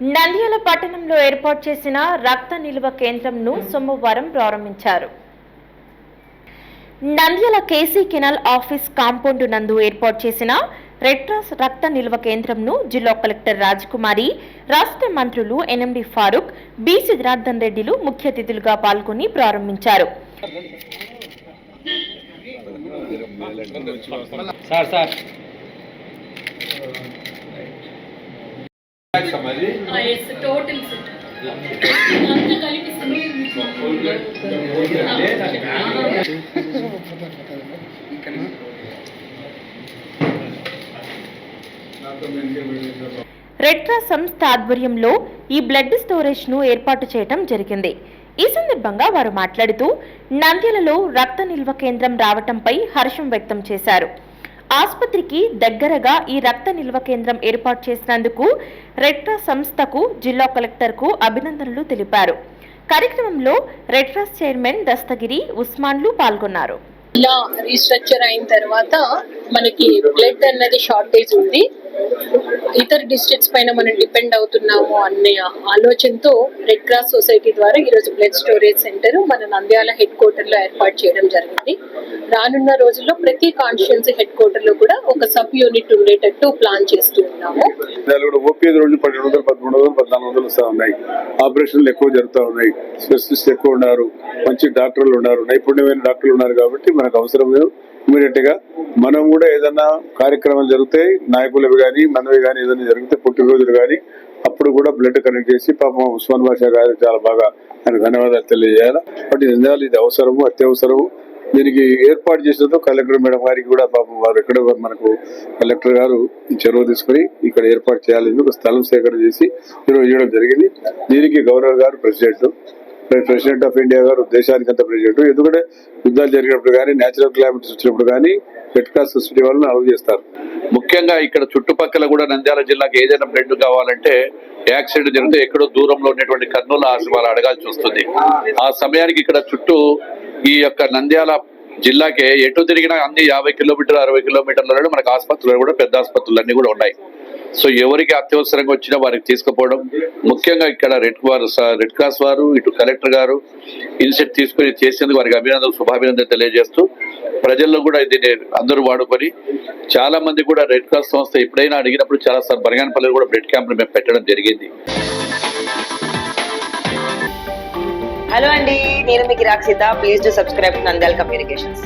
నంద్యాల పట్టణంలో ఏర్పాటు చేసిన రక్త నిల్వ కేంద్రంను సోమవారం ప్రారంభించారు. Nandyal K C canal office compound నందు ఏర్పాటు చేసిన రెడ్క్రాస్ రక్త నిల్వ కేంద్రంను జిల్లా కలెక్టర్ రాజకుమారి రాష్ట్ర మంత్రులు ఎన్ఎండి ఫారూక్ బి సిద్ధార్థన్ రెడ్డిలు ముఖ్య అతిథులుగా పాల్గొని ప్రారంభించారు. Sir sir. టోటల్ సెట్ సంస్థ ఆధ్వర్యంలో ఈ బ్లడ్ స్టోరేజ్ను ఏర్పాటు చేయడం జరిగింది. ఈ సందర్భంగా వారు మాట్లాడుతూ నంద్యాలలో రక్త నిల్వ కేంద్రం రావటంపై హర్షం వ్యక్తం చేశారు. ఆసుపత్రికి దగ్గరగా ఈ రక్త నిల్వ కేంద్రం ఏర్పాటు చేసినందుకు రెడ్ సంస్థకు జిల్లా కలెక్టర్కు అభినందనలు తెలిపారు. కార్యక్రమంలో రెడ్ చైర్మన్ దస్తగిరి ఉస్మాన్లు పాల్గొన్నారు. ఇలా రీస్ట్రక్చర్ అయిన తర్వాత మనకి బ్లడ్ అన్నది షార్టేజ్ ఉంది. ఇతర డిస్ట్రిక్ట్స్ పైన మనం డిపెండ్ అవుతున్నాము అనే ఆలోచనతో రెడ్ క్రాస్ సొసైటీ ద్వారా ఈరోజు బ్లడ్ స్టోరేజ్ సెంటర్ మన నంద్యాల హెడ్ క్వార్టర్లో ఏర్పాటు చేయడం జరిగింది. రానున్న రోజుల్లో ప్రతి కాన్స్టిట్యున్సీ హెడ్ క్వార్టర్లో కూడా ఒక సబ్ యూనిట్ ఉండేటట్టు ప్లాన్ చేస్తూ ఉన్నాము. దాని కూడా పన్నెండు వందలు పదమూడు వందలు పద్నాలుగు వందలు వస్తూ ఉన్నాయి. ఆపరేషన్లు ఎక్కువ జరుగుతూ ఉన్నాయి. స్పెషలిస్ట్ ఎక్కువ ఉన్నారు. మంచి డాక్టర్లు ఉన్నారు. నైపుణ్యమైన డాక్టర్లు ఉన్నారు కాబట్టి మనకు అవసరం లేదు. ఇమీడియట్గా మనం కూడా ఏదైనా కార్యక్రమాలు జరుగుతాయి నాయకులవి కానీ మనవి కానీ ఏదైనా జరిగితే పుట్టినరోజులు కానీ అప్పుడు కూడా బ్లడ్ కనెక్ట్ చేసి పాపం ఉస్మాన్ బాషా గారు చాలా బాగా ఆయన ధన్యవాదాలు తెలియజేయాలి. బట్ నిజాలు ఇది అవసరము అత్యవసరము. దీనికి ఏర్పాటు చేసినందుకు కలెక్టర్ మేడం గారికి కూడా పాపం వారు ఎక్కడ మనకు కలెక్టర్ గారు చెరువు తీసుకుని ఇక్కడ ఏర్పాటు చేయాలని ఒక స్థలం సేకరణ చేసి ఈరోజు చేయడం జరిగింది. దీనికి గవర్నర్ గారు ప్రెసిడెంట్ ప్రెసిడెంట్ ఆఫ్ ఇండియా గారు దేశానికి అంత ప్రెసిడెంట్ ఎందుకంటే యుద్ధాలు జరిగినప్పుడు కానీ నేచురల్ క్లైమేట్స్ వచ్చినప్పుడు కానీ రెడ్ క్రాస్ సొసైటీ వాళ్ళని అలవ్ చేస్తారు. ముఖ్యంగా ఇక్కడ చుట్టుపక్కల కూడా నంద్యాల జిల్లాకి ఏదైనా బ్లడ్ కావాలంటే యాక్సిడెంట్ జరిగితే ఎక్కడో దూరంలో ఉన్నటువంటి కర్నూలు ఆశీర్వాలు అడగాల్సి వస్తుంది. ఆ సమయానికి ఇక్కడ చుట్టూ ఈ యొక్క నంద్యాల జిల్లాకి ఎటు తిరిగినా అన్ని యాభై కిలోమీటర్లు అరవై కిలోమీటర్లలో మనకు ఆసుపత్రులు కూడా పెద్ద ఆసుపత్రులు అన్ని కూడా ఉన్నాయి. సో ఎవరికి అత్యవసరంగా వచ్చినా వారికి తీసుకుపోవడం. ముఖ్యంగా ఇక్కడ రెడ్ వారు రెడ్ క్రాస్ వారు ఇటు కలెక్టర్ గారు ఇనిషియేట్ తీసుకుని చేసేందుకు వారికి అభినందనలు శుభాభినందనలు తెలియజేస్తూ ప్రజల్లో కూడా దీన్ని అందరూ వాడుకొని చాలా మంది కూడా రెడ్ క్రాస్ సంస్థ ఎప్పుడైనా అడిగినప్పుడు చాలా సార్ బనగానపల్లి కూడా బ్లడ్ క్యాంప్ మేము పెట్టడం జరిగింది. హలో అండి నేను మీకు Rakshitha. Please to subscribe Nandal communications